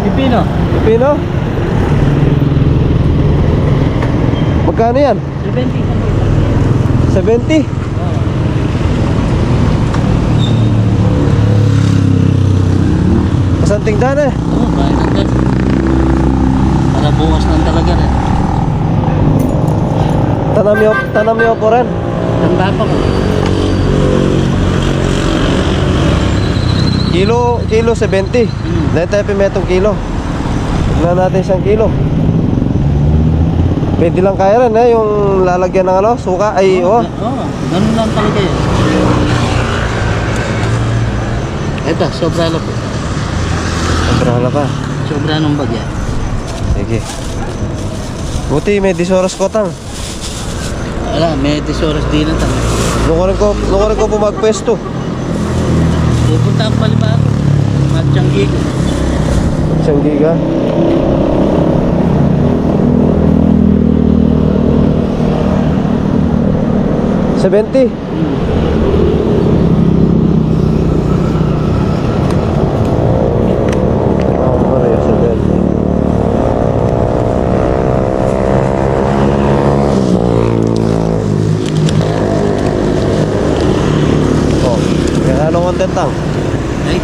Pipino. Pipino? Magkano yan? 70. 70? Kasang tingdan eh. Oo, bahay ng gas. Para bukas lang talaga rin. Tanam yo, tanam yo po rin. Tanda pa ko. Kilo, kilo 70. Hmm. Dahil tayo pimetong kilo. Tignan natin isang kilo. Pwede lang kaya rin eh, yung lalagyan ng ano, suka, ay, oh. Oo, ganun lang talaga yun. Ito, sobra lang po. Sobrang na pa. Sobra ng bagya. Sige. Buti may disoras ko tang. Wala, may tesoros din na tayo. Nung ko, nung ko ako pala ba ako? Magtiyanggi ko. Isang giga. Seventy. Oh, kaya ano content ang? Ay,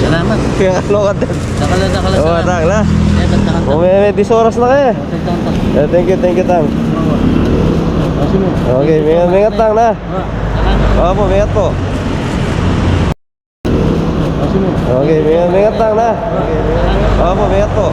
salamat. Kaya ano content? Dakala, Oh, salamat. tang na. Eh, ba't nakanta? Oh, may, may disoras na kayo. Tang. Eh, thank you, thank you, tang. Mo. Okay, mingat, mingat tang na. Ah, salamat. Opo, mingat po. Kasi mo. Okay, mingat, mingat tang na. Ah, mingat po. Mingat po.